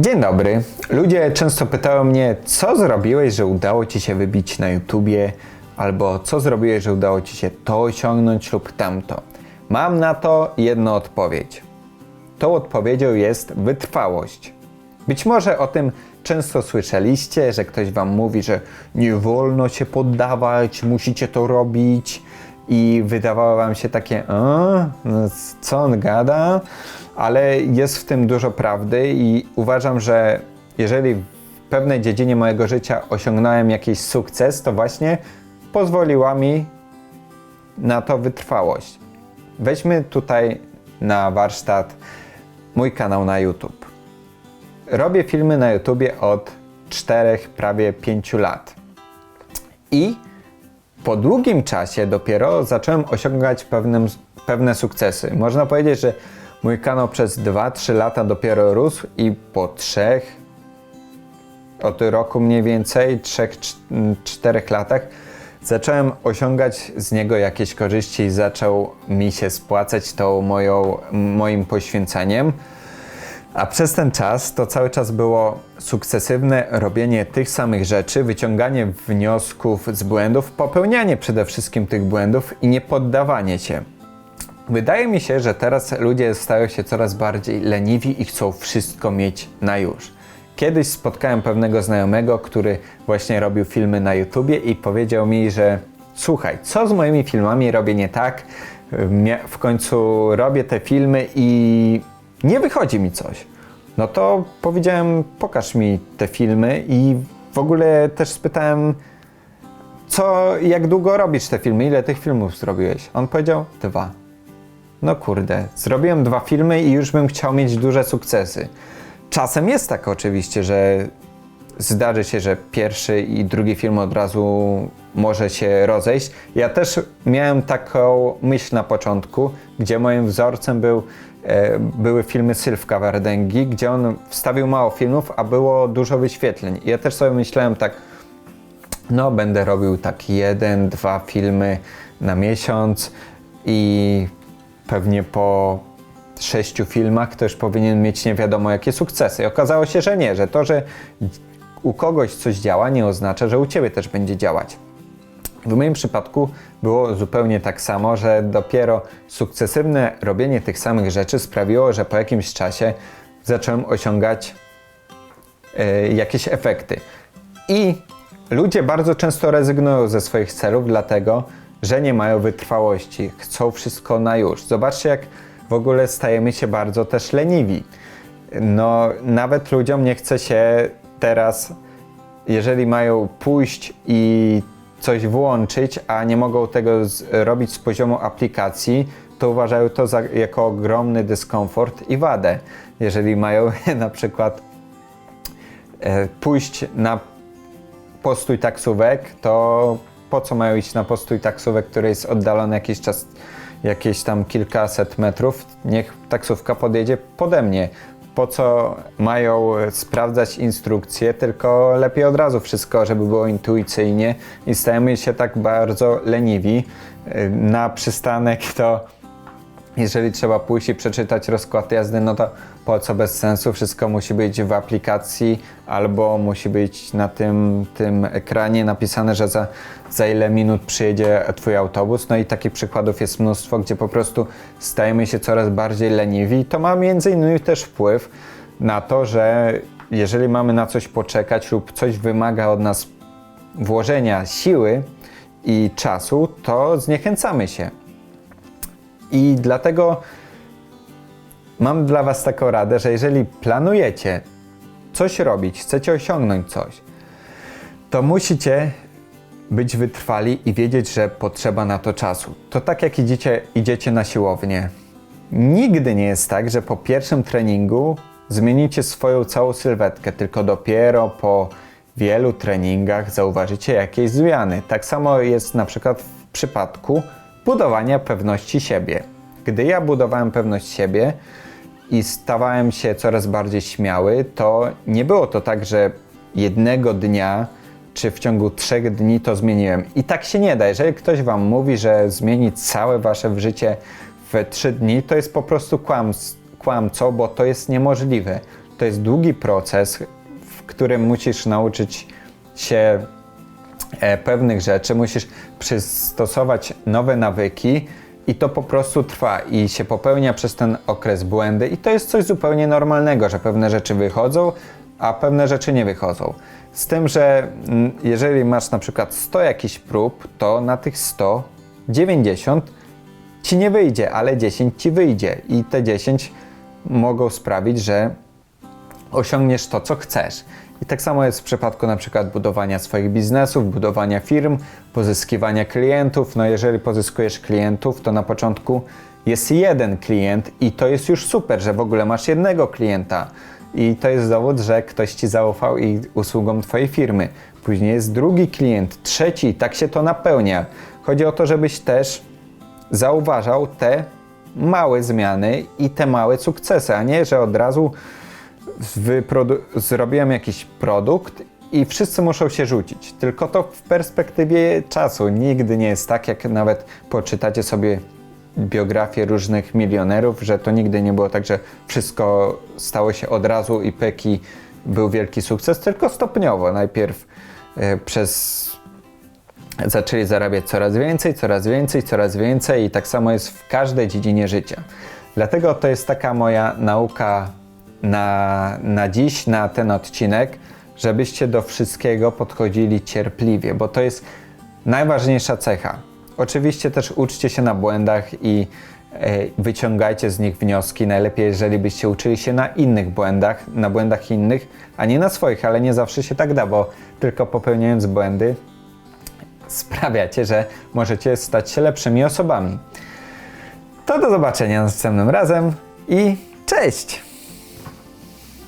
Dzień dobry. Ludzie często pytają mnie, co zrobiłeś, że udało ci się wybić na YouTubie, albo co zrobiłeś, że udało ci się to osiągnąć lub tamto. Mam na to jedną odpowiedź. Tą odpowiedzią jest wytrwałość. Być może o tym często słyszeliście, że ktoś wam mówi, że nie wolno się poddawać, musicie to robić i wydawało wam się takie, no co on gada, ale jest w tym dużo prawdy i uważam, że jeżeli w pewnej dziedzinie mojego życia osiągnąłem jakiś sukces, to właśnie pozwoliła mi na to wytrwałość. Weźmy tutaj na warsztat mój kanał na YouTube. Robię filmy na YouTubie od 4, prawie 5 lat. I po długim czasie dopiero zacząłem osiągać pewne, pewne sukcesy. Można powiedzieć, że mój kanał przez 2-3 lata dopiero rósł i po 3 od roku mniej więcej, 3-4 latach zacząłem osiągać z niego jakieś korzyści i zaczął mi się spłacać tą moją, moim poświęceniem. A przez ten czas to cały czas było sukcesywne robienie tych samych rzeczy, wyciąganie wniosków z błędów, popełnianie przede wszystkim tych błędów i nie poddawanie się. Wydaje mi się, że teraz ludzie stają się coraz bardziej leniwi i chcą wszystko mieć na już. Kiedyś spotkałem pewnego znajomego, który właśnie robił filmy na YouTubie i powiedział mi, że słuchaj, co z moimi filmami robię nie tak? W końcu robię te filmy i nie wychodzi mi coś. No to powiedziałem, pokaż mi te filmy i w ogóle też spytałem, co, jak długo robisz te filmy, ile tych filmów zrobiłeś? On powiedział, dwa. No kurde, zrobiłem dwa filmy i już bym chciał mieć duże sukcesy. Czasem jest tak oczywiście, że zdarzy się, że pierwszy i drugi film od razu może się rozejść. Ja też miałem taką myśl na początku, gdzie moim wzorcem był, e, były filmy Sylwka Wardęgi, gdzie on wstawił mało filmów, a było dużo wyświetleń. I ja też sobie myślałem tak, no będę robił tak jeden, dwa filmy na miesiąc i pewnie po sześciu filmach już powinien mieć nie wiadomo jakie sukcesy. I okazało się, że nie, że to, że u kogoś coś działa, nie oznacza, że u ciebie też będzie działać. W moim przypadku było zupełnie tak samo, że dopiero sukcesywne robienie tych samych rzeczy sprawiło, że po jakimś czasie zacząłem osiągać y, jakieś efekty. I ludzie bardzo często rezygnują ze swoich celów, dlatego że nie mają wytrwałości, chcą wszystko na już. Zobaczcie, jak w ogóle stajemy się bardzo też leniwi. No, nawet ludziom nie chce się teraz, jeżeli mają pójść i coś włączyć, a nie mogą tego z, robić z poziomu aplikacji, to uważają to za, jako ogromny dyskomfort i wadę. Jeżeli mają na przykład e, pójść na postój taksówek, to po co mają iść na postój taksówek, który jest oddalony jakiś czas, jakieś tam kilkaset metrów? Niech taksówka podjedzie pode mnie. Po co mają sprawdzać instrukcje, tylko lepiej od razu wszystko, żeby było intuicyjnie i stajemy się tak bardzo leniwi. Na przystanek to jeżeli trzeba pójść i przeczytać rozkład jazdy, no to po co bez sensu? Wszystko musi być w aplikacji albo musi być na tym, tym ekranie napisane, że za, za ile minut przyjedzie Twój autobus. No i takich przykładów jest mnóstwo, gdzie po prostu stajemy się coraz bardziej leniwi. To ma między innymi też wpływ na to, że jeżeli mamy na coś poczekać lub coś wymaga od nas włożenia siły i czasu, to zniechęcamy się. I dlatego mam dla Was taką radę, że jeżeli planujecie coś robić, chcecie osiągnąć coś, to musicie być wytrwali i wiedzieć, że potrzeba na to czasu. To tak jak idziecie, idziecie na siłownię. Nigdy nie jest tak, że po pierwszym treningu zmienicie swoją całą sylwetkę, tylko dopiero po wielu treningach zauważycie jakieś zmiany. Tak samo jest na przykład w przypadku budowania pewności siebie. Gdy ja budowałem pewność siebie i stawałem się coraz bardziej śmiały, to nie było to tak, że jednego dnia czy w ciągu trzech dni to zmieniłem. I tak się nie da. Jeżeli ktoś wam mówi, że zmieni całe wasze życie w trzy dni, to jest po prostu kłam, kłamcą, bo to jest niemożliwe. to jest długi proces, w którym musisz nauczyć się pewnych rzeczy, musisz przystosować nowe nawyki i to po prostu trwa i się popełnia przez ten okres błędy i to jest coś zupełnie normalnego, że pewne rzeczy wychodzą, a pewne rzeczy nie wychodzą. Z tym, że mm, jeżeli masz na przykład 100 jakichś prób, to na tych 100 90 ci nie wyjdzie, ale 10 ci wyjdzie i te 10 mogą sprawić, że osiągniesz to, co chcesz. I tak samo jest w przypadku na przykład budowania swoich biznesów, budowania firm, pozyskiwania klientów. No jeżeli pozyskujesz klientów, to na początku jest jeden klient i to jest już super, że w ogóle masz jednego klienta. I to jest dowód, że ktoś ci zaufał i usługom twojej firmy. Później jest drugi klient, trzeci, tak się to napełnia. Chodzi o to, żebyś też zauważał te małe zmiany i te małe sukcesy, a nie, że od razu zrobiłem jakiś produkt i wszyscy muszą się rzucić. Tylko to w perspektywie czasu nigdy nie jest tak, jak nawet poczytacie sobie biografię różnych milionerów, że to nigdy nie było tak, że wszystko stało się od razu i pyki był wielki sukces, tylko stopniowo. Najpierw e, przez zaczęli zarabiać coraz więcej, coraz więcej, coraz więcej i tak samo jest w każdej dziedzinie życia. Dlatego to jest taka moja nauka na, na dziś, na ten odcinek, żebyście do wszystkiego podchodzili cierpliwie, bo to jest najważniejsza cecha. Oczywiście też uczcie się na błędach i e, wyciągajcie z nich wnioski. Najlepiej, jeżeli byście uczyli się na innych błędach, na błędach innych, a nie na swoich, ale nie zawsze się tak da, bo tylko popełniając błędy sprawiacie, że możecie stać się lepszymi osobami. To do zobaczenia następnym razem i cześć!